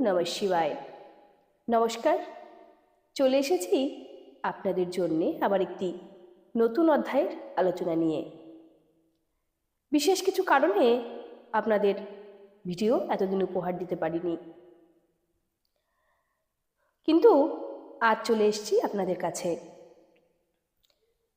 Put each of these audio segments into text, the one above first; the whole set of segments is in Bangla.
নম শিবায়। নমস্কার, চলে এসেছি আপনাদের জন্যে আবার একটি নতুন অধ্যায়ের আলোচনা নিয়ে। বিশেষ কিছু কারণে আপনাদের ভিডিও এতদিন উপহার দিতে পারিনি। কিন্তু আজ চলে এসেছি আপনাদের কাছে।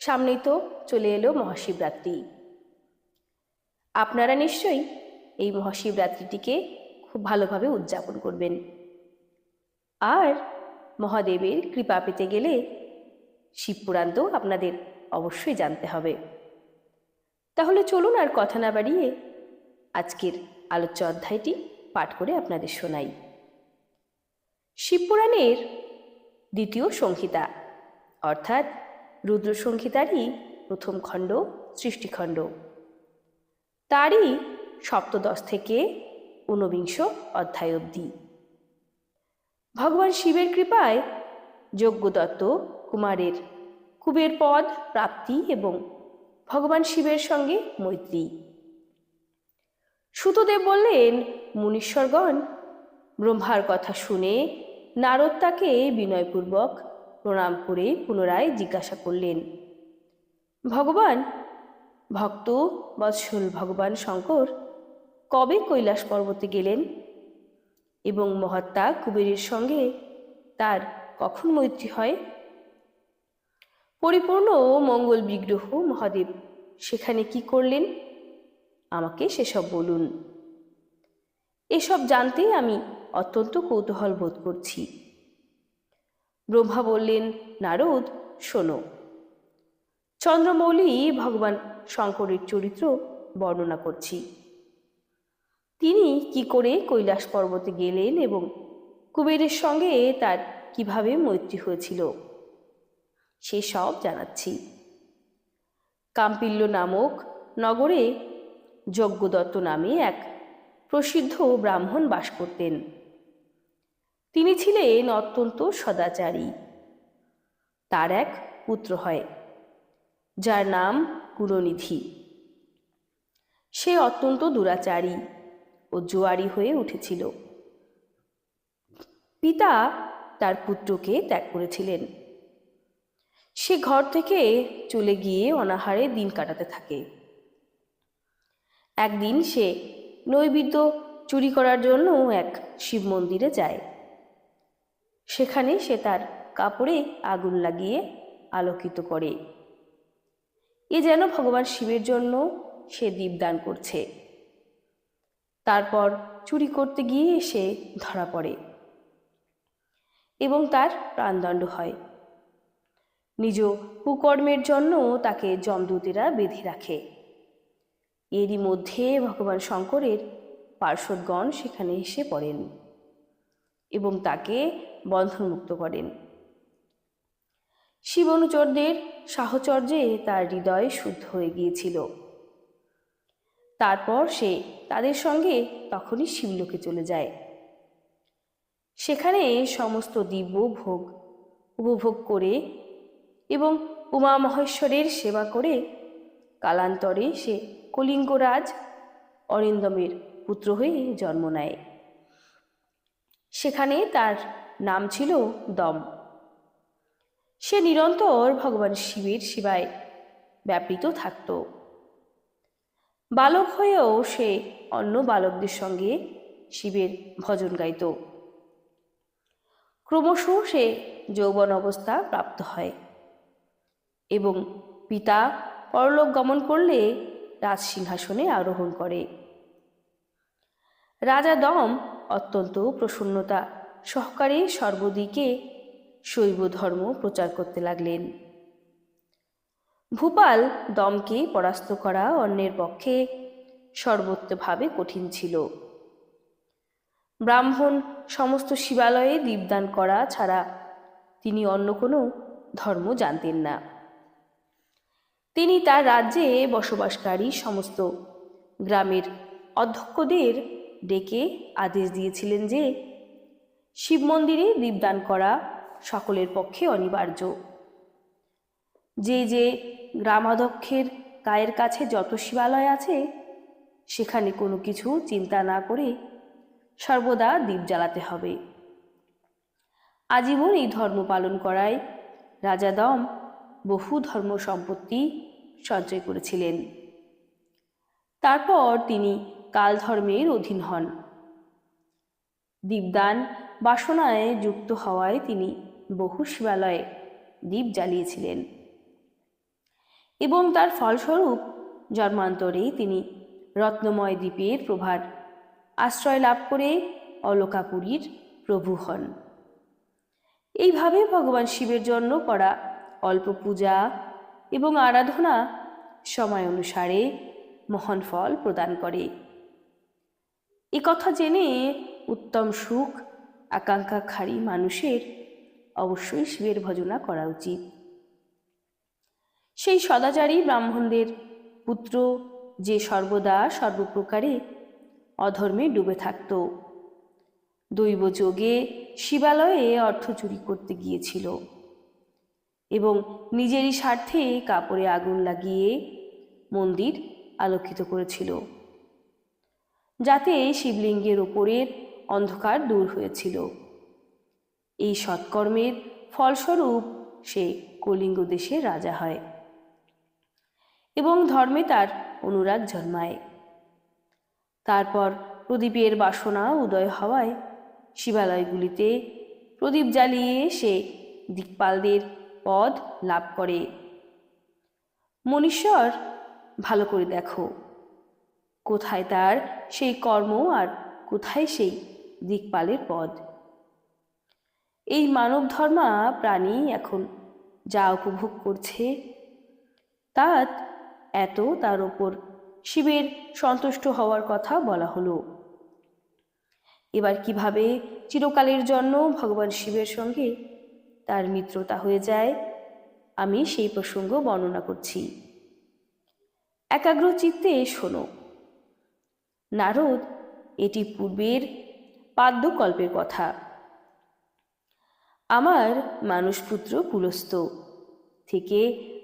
সামনেই তো চলে এলো মহাশিবরাত্রি। আপনারা নিশ্চয়ই এই মহাশিবরাত্রিটিকে খুব ভালোভাবে উদযাপন করবেন। আর মহাদেবের কৃপা পেতে গেলে শিবপুরাণ তো আপনাদের অবশ্যই জানতে হবে। তাহলে চলুন আর কথা না বাড়িয়ে আজকের আলোচ্য অধ্যায়টি পাঠ করে আপনাদের শোনাই। শিবপুরাণের দ্বিতীয় সংহিতা, অর্থাৎ রুদ্র সংহিতারই প্রথম খণ্ড সৃষ্টিখণ্ড তারই সপ্তদশ থেকে ঊনবিংশ অধ্যায় অবধি। ভগবান শিবের কৃপায় যজ্ঞদত্ত কুমারের কুবের পদ, প্রাপ্তি এবং ভগবান শিবের সঙ্গে মৈত্রী। সুতদেব বললেন, মুনীশ্বরগণ, ব্রহ্মার কথা শুনে নারদ তাকে বিনয়পূর্বক প্রণাম করে পুনরায় জিজ্ঞাসা করলেন, ভগবান, ভক্ত বৎসল ভগবান শঙ্কর কবে কৈলাস পর্বতে গেলেন? এবং মহাত্মা কুবেরের সঙ্গে তার কখন মৈত্রী হয়? পরিপূর্ণ মঙ্গল বিগ্রহ মহাদেব, সেখানে কি করলেন? আমাকে সেসব বলুন। এসব জানতে আমি অত্যন্ত কৌতূহল বোধ করছি। ব্রহ্মা বললেন, নারদ, শোনো। চন্দ্রমৌলি ভগবান শঙ্করের চরিত্র বর্ণনা করছি। তিনি কি করে কৈলাস পর্বতে গেলেন এবং কুবেরের সঙ্গে তার কীভাবে মৈত্রী হয়েছিল? সে সব জানাচ্ছি। কাম্পিল্য নামক নগরে যজ্ঞদত্ত নামে এক প্রসিদ্ধ ব্রাহ্মণ বাস করতেন। তিনি ছিলেন অত্যন্ত সদাচারী। তার এক পুত্র হয়, যার নাম গুণনিধি সে অত্যন্ত দুরাচারী। ও জোয়ারি হয়ে উঠেছিল। পিতা তার পুত্রকে ত্যাগ করেছিলেন। সে ঘর থেকে চলে গিয়ে অনাহারে দিন কাটাতে থাকে। একদিন সে নৈবেদ্য চুরি করার জন্য এক শিব মন্দিরে যায়। সেখানে সে তার কাপড়ে আগুন লাগিয়ে আলোকিত করে। এ যেন ভগবান শিবের জন্য সে দীপদান করছে। তারপর চুরি করতে গিয়ে সে ধরা পড়ে এবং তার প্রাণদণ্ড হয়। নিজ কুকর্মের জন্য তাকে যমদূতেরা বেঁধে রাখে। এরই মধ্যে ভগবান শঙ্করের পার্শ্বদগণ সেখানে এসে পড়েন এবং তাকে বন্ধনমুক্ত করেন। শিব অনুচরদের সাহচর্যে তার হৃদয় শুদ্ধ হয়ে গিয়েছিল। তারপর সে তাদের সঙ্গে তখনই শিবলোকে চলে যায়। সেখানে সমস্ত দিব্য ভোগ উপভোগ করে এবং উমা মহেশ্বরের সেবা করে কালান্তরে সে কলিঙ্গরাজ অরিন্দমের পুত্র হয়ে জন্ম নেয়। সেখানে তার নাম ছিল দম। সে নিরন্তর ভগবান শিবের সেবায় ব্যাপৃত থাকত। বালক হয়েও সে অন্য বালকদের সঙ্গে শিবের ভজন গাইত। ক্রমশ সে যৌবন অবস্থা প্রাপ্ত হয় এবং পিতা পরলোক গমন করলে রাজসিংহাসনে আরোহণ করে। রাজা দম অত্যন্ত প্রসন্নতা সহকারে সর্বদিকে শৈব ধর্ম প্রচার করতে লাগলেন। ভূপাল দমকে পরাস্ত করা অন্যের পক্ষে সর্বত্রভাবে কঠিন ছিল। ব্রাহ্মণ সমস্ত শিবালয়ে দীপদান করা ছাড়া তিনি অন্য কোনো ধর্ম জানতেন না। তিনি তার রাজ্যে বসবাসকারী সমস্ত গ্রামের অধ্যক্ষদের ডেকে আদেশ দিয়েছিলেন যে, শিব মন্দিরে দীপদান করা সকলের পক্ষে অনিবার্য। যে যে গ্রামাধ্যক্ষের গায়ের কাছে যত শিবালয় আছে, সেখানে কোনো কিছু চিন্তা না করে সর্বদা দ্বীপ জ্বালাতে হবে। আজীবন এই ধর্ম পালন করায় রাজা দম বহু ধর্ম সম্পত্তি সঞ্চয় করেছিলেন। তারপর তিনি কাল ধর্মের অধীন হন। দীপদান বাসনায় যুক্ত হওয়ায় তিনি বহু শিবালয়ে দ্বীপ জ্বালিয়েছিলেন। এবং তার ফলস্বরূপ জন্মান্তরে তিনি রত্নময় দ্বীপের প্রভার আশ্রয় লাভ করে অলকাপুরীর প্রভু হন। এইভাবে ভগবান শিবের জন্য করা অল্প পূজা এবং আরাধনা সময় অনুসারে মহান ফল প্রদান করে। কথা জেনে উত্তম সুখ আকাঙ্ক্ষাখারী মানুষের অবশ্যই শিবের ভজনা করা উচিত। সেই সদাচারী ব্রাহ্মণদের পুত্র যে সর্বদা সর্বপ্রকারে অধর্মে ডুবে থাকত। দৈব যোগে শিবালয়ে অর্থ চুরি করতে গিয়েছিল এবং নিজেরই স্বার্থে কাপড়ে আগুন লাগিয়ে মন্দির আলোকিত করেছিল, যাতে শিবলিঙ্গের ওপরের অন্ধকার দূর হয়েছিল। এই সৎকর্মের ফলস্বরূপ সে কলিঙ্গ দেশের রাজা হয়। এবং ধর্মে তার অনুরাগ জন্মায়। তারপর প্রদীপের বাসনা উদয় হওয়ায় শিবালয়গুলিতে প্রদীপ জ্বালিয়ে সে দিকপালদের পদ লাভ করে। মনীশ্বর, ভালো করে দেখো, কোথায় তার সেই কর্ম আর কোথায় সেই দিকপালের পদ? এই মানব ধর্মা প্রাণী এখন যা উপভোগ করছে তা এত তার ওপর শিবের সন্তুষ্ট হওয়ার কথা বলা হলো। এবার কীভাবে চিরকালের জন্য ভগবান শিবের সঙ্গে তার মিত্রতা হয়ে যায়, আমি সেই প্রসঙ্গ বর্ণনা করছি। একাগ্র চিত্তে শোনো, নারদ, এটি পূর্বের পাদ্যকল্পের কথা। আমার মানুষপুত্র কুলস্থ, থেকে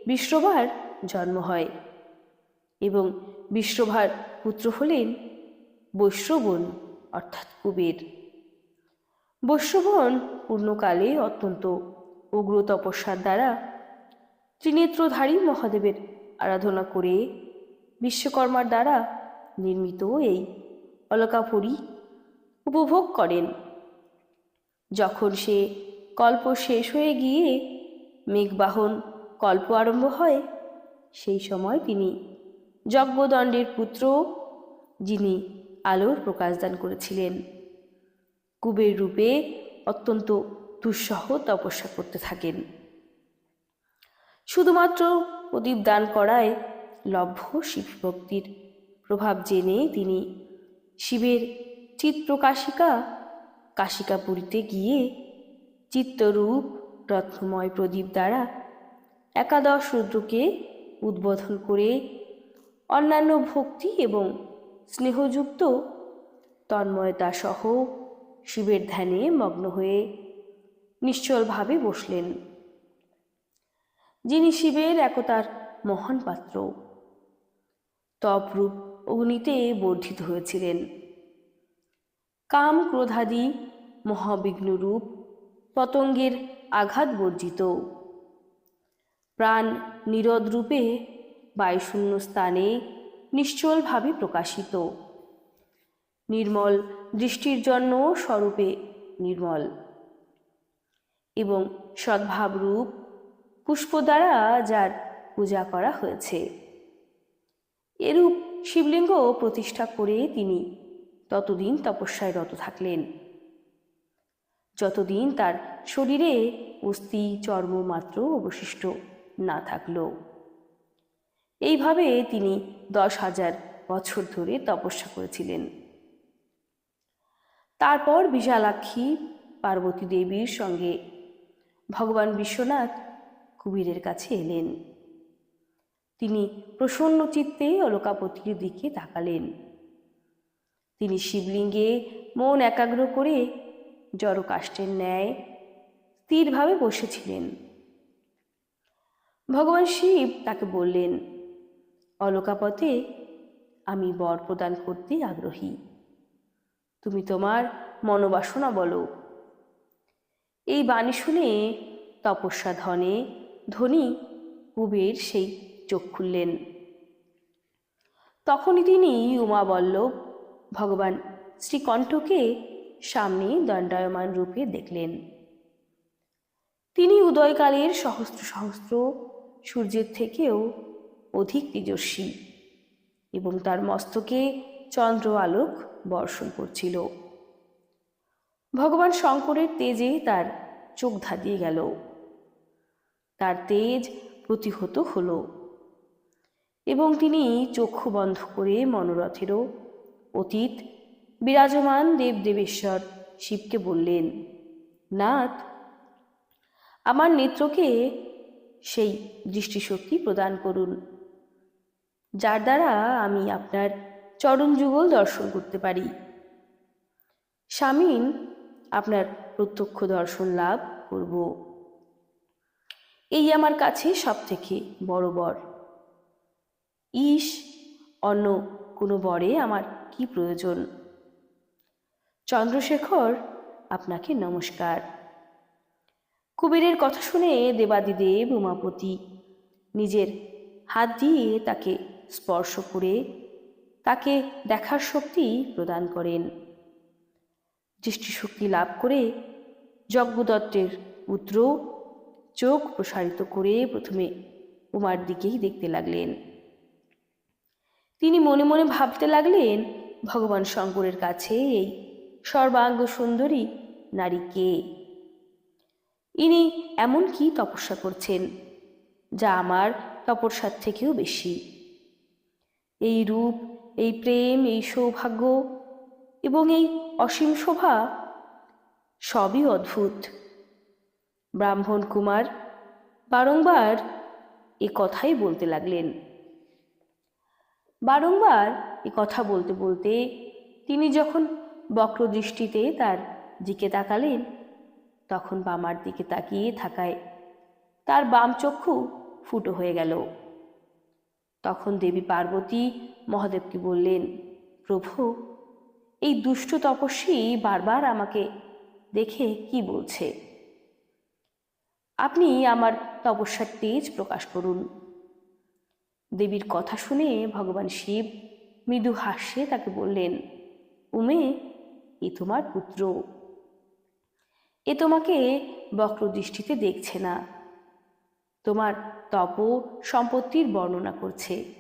বিশ্বভার জন্ম হয়। এবং বিশ্বভার পুত্র হলেন বৈশ্রবণ অর্থাৎ কুবের। বৈশ্রবণ পূর্ণকালে অত্যন্ত উগ্র তপস্যার দ্বারা ত্রিনেত্রধারী মহাদেবের আরাধনা করে বিশ্বকর্মার দ্বারা নির্মিত এই অলকাপুরী উপভোগ করেন। যখন সে কল্প শেষ হয়ে গিয়ে মেঘবাহন কল্প আরম্ভ হয়, সেই সময় তিনি যজ্ঞদণ্ডের পুত্র যিনি আলোর প্রকাশদান করেছিলেন। কুবের রূপে অত্যন্ত দুঃসহ তপস্যা করতে থাকেন। শুধুমাত্র প্রদীপ দান করায় লভ্য শিবভক্তির প্রভাব জেনে তিনি শিবের চিত্রকাশিকা, কাশিকাপুরীতে গিয়ে চিত্তরূপ রত্নময় প্রদীপ দ্বারা একাদশ রুদ্রকে উদ্বোধন করে অন্যান্য ভক্তি এবং স্নেহযুক্ত তন্ময়তা সহ শিবের ধ্যানে মগ্ন হয়ে নিশ্চলভাবে বসলেন। যিনি শিবের একতার মহান পাত্র। তপরূপ অগ্নিতে বর্ধিত হয়েছিলেন। কাম ক্রোধাদি মহাবিঘ্নরূপ পতঙ্গের আঘাত বর্জিত। প্রাণ নিরদ রূপে বায়ুশূন্য স্থানে নিশ্চলভাবে প্রকাশিত। নির্মল দৃষ্টির জন্য স্বরূপে নির্মল এবং সদ্ভাবরূপ পুষ্প দ্বারা যার পূজা করা হয়েছে। এরূপ শিবলিঙ্গ প্রতিষ্ঠা করে তিনি ততদিন তপস্যায় রত থাকলেন। যতদিন তার শরীরে অস্থি চর্ম মাত্র অবশিষ্ট না থাকল। এইভাবে তিনি দশ হাজার বছর ধরে তপস্যা করেছিলেন। তারপর বিশালাক্ষী পার্বতী দেবীর সঙ্গে ভগবান বিশ্বনাথ কুবীরের কাছে এলেন। তিনি প্রসন্ন চিত্তে অলকাপতির দিকে তাকালেন। তিনি শিবলিঙ্গে মন একাগ্র করে জড়কাষ্টের ন্যায় স্থিরভাবে বসেছিলেন। ভগবান শিব তাকে বললেন অলকাপথে আমি বর প্রদান করতে আগ্রহী। তুমি তোমার মনোবাসনা বলো। এই বাণী শুনে তপস্যা ধনে ধনী কুবের সেই চোখ খুললেন। তখনই তিনি উমা বল্লভ ভগবান শ্রীকণ্ঠকে সামনে দণ্ডায়মান রূপে দেখলেন। তিনি উদয়কালের সহস্র সহস্র সূর্যের থেকেও অধিক তেজস্বী এবং তার মস্তকে চন্দ্র আলোক বর্ষণ করছিল। ভগবান শঙ্করের তেজে তার চোখ ধাঁধিয়ে গেল। তার তেজ প্রতিহত হলো এবং তিনি চক্ষু বন্ধ করে মনোরথেরও অতীত বিরাজমান দেবদেবেশ্বর শিবকে বললেন, নাথ, আমার নেত্রকে সেই দৃষ্টিশক্তি প্রদান করুন। যার দ্বারা আমি আপনার চরণ যুগল দর্শন করতে পারি। স্বামীন, আপনার প্রত্যক্ষ দর্শন লাভ করব। এই আমার কাছে সব থেকে বড় বর। ঈশ অন্য কোনো বরে আমার কি প্রয়োজন? চন্দ্রশেখর, আপনাকে নমস্কার। কুবেরের কথা শুনে দেবাদিদেব উমাপতি নিজের হাত দিয়ে তাকে স্পর্শ করে তাকে দেখার শক্তি প্রদান করেন। দৃষ্টিশক্তি লাভ করে যজ্ঞদত্তের পুত্র চোখ প্রসারিত করে প্রথমে উমার দিকেই দেখতে লাগলেন। তিনি মনে মনে ভাবতে লাগলেন, ভগবান শঙ্করের কাছে এই সর্বাঙ্গ সুন্দরী নারী কে? ইনি এমন কি তপস্যা করছেন, যা আমার তপস্যার থেকেও বেশি? এই রূপ, এই প্রেম, এই সৌভাগ্য এবং এই অসীম শোভা সবই অদ্ভুত। ব্রাহ্মণ কুমার বারংবার এ কথাই বলতে লাগলেন। বারংবার এ কথা বলতে বলতে তিনি যখন বক্রদৃষ্টিতে তার দিকে তাকালেন, তখন বামার দিকে তাকিয়ে থাকায় তার বাম চক্ষু ফুটো হয়ে গেল। তখন দেবী পার্বতী মহাদেবকে বললেন, প্রভু, এই দুষ্ট তপস্বী বারবার আমাকে দেখে কি বলছে? আপনি আমার তপস্যার তেজ প্রকাশ করুন দেবীর কথা শুনে ভগবান শিব মৃদু হাস্যে তাকে বললেন, উমে, এ তোমার পুত্র। এ তোমাকে বক্রদৃষ্টিতে দেখছে না। তোমার তপ সম্পত্তির বর্ণনা করছে।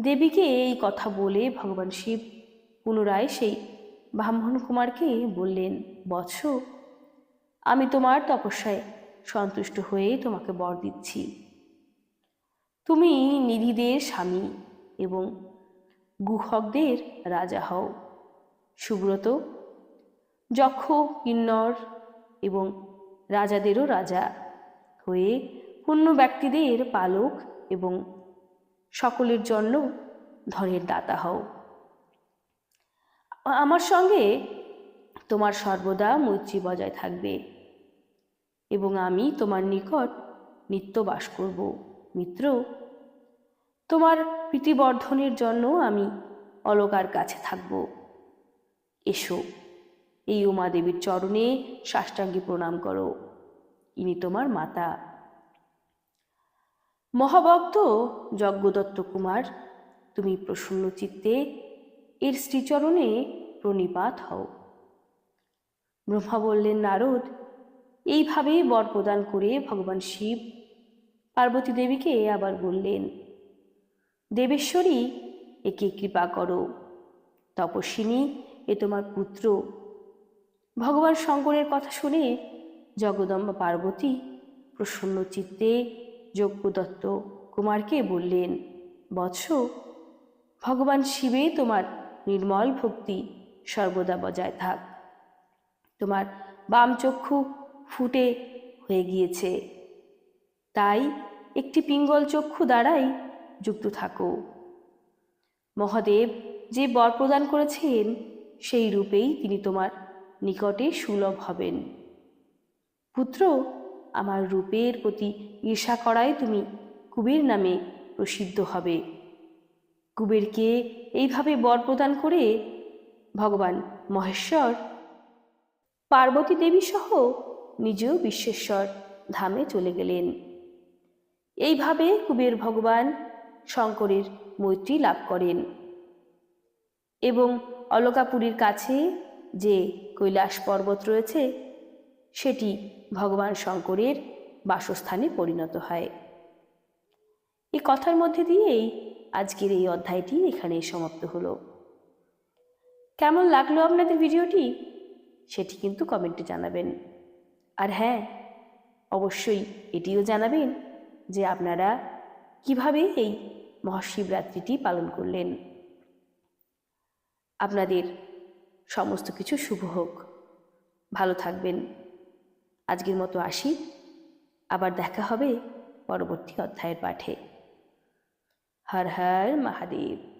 দেবীকে এই কথা বলে ভগবান শিব পুনরায় সেই ব্রাহ্মণ কুমারকে বললেন, বৎস, আমি তোমার তপস্যায় সন্তুষ্ট হয়ে তোমাকে বর দিচ্ছি। তুমি নিধিদের স্বামী এবং গুহকদের রাজা হও। সুব্রত, যক্ষ, কিন্নর এবং রাজাদেরও রাজা হয়ে পুণ্য ব্যক্তিদের পালক এবং সকলের জন্য ধনের দাতা হও। আমার সঙ্গে তোমার সর্বদা মৈত্রী বজায় থাকবে এবং আমি তোমার নিকট নিত্য বাস করব। মিত্র, তোমার প্রীতিবর্ধনের জন্য আমি অলকার কাছে থাকব। এসো, এই উমাদেবীর চরণে সাষ্টাঙ্গী প্রণাম করো। ইনি তোমার মাতা। মহাভক্ত যজ্ঞদত্ত কুমার, তুমি প্রসন্ন চিত্তে এর শ্রীচরণে প্রণিপাত হও। ব্রহ্মা বললেন, নারদ এইভাবেই বর প্রদান করে ভগবান শিব পার্বতী দেবীকে আবার বললেন, দেবেশ্বরী, একে কৃপা করো, তপস্বিনী এ তোমার পুত্র। ভগবান শঙ্করের কথা শুনে জগদম্বা পার্বতী প্রসন্ন চিত্তে যজ্ঞদত্ত কুমারকে বললেন, বৎস, ভগবান শিবে তোমার নির্মল ভক্তি সর্বদা বজায় থাক। তোমার বাম চক্ষু ফুটে হয়ে গিয়েছে। তাই একটি পিঙ্গল চক্ষু দ্বারাই যুক্ত থাকো। মহাদেব যে বর প্রদান করেছেন, সেই রূপেই তিনি তোমার নিকটে সুলভ হবেন। পুত্র আমার রূপের প্রতি ঈর্ষা করায় তুমি কুবের নামে প্রসিদ্ধ হবে। কুবেরকে এইভাবে বর প্রদান করে ভগবান মহেশ্বর, পার্বতী দেবী সহ নিজেও বিশ্বেশ্বর ধামে চলে গেলেন। এইভাবে কুবের ভগবান শঙ্করের মৈত্রী লাভ করেন এবং অলকাপুরীর কাছে যে কৈলাস পর্বত রয়েছে সেটি ভগবান শঙ্করের বাসস্থানে পরিণত হয়। এই কথার মধ্যে দিয়েই আজকের এই অধ্যায়টি এখানে সমাপ্ত হলো। কেমন লাগল আপনাদের ভিডিওটি? সেটি কিন্তু কমেন্টে জানাবেন। আর হ্যাঁ অবশ্যই এটিও জানাবেন যে আপনারা কীভাবে এই মহাশিবরাত্রিটি পালন করলেন। আপনাদের সমস্ত কিছু শুভ হোক। ভালো থাকবেন। আজকের মতো আসি। আবার দেখা হবে পরবর্তী অধ্যায়ের পাঠে। হর হর মহাদেব।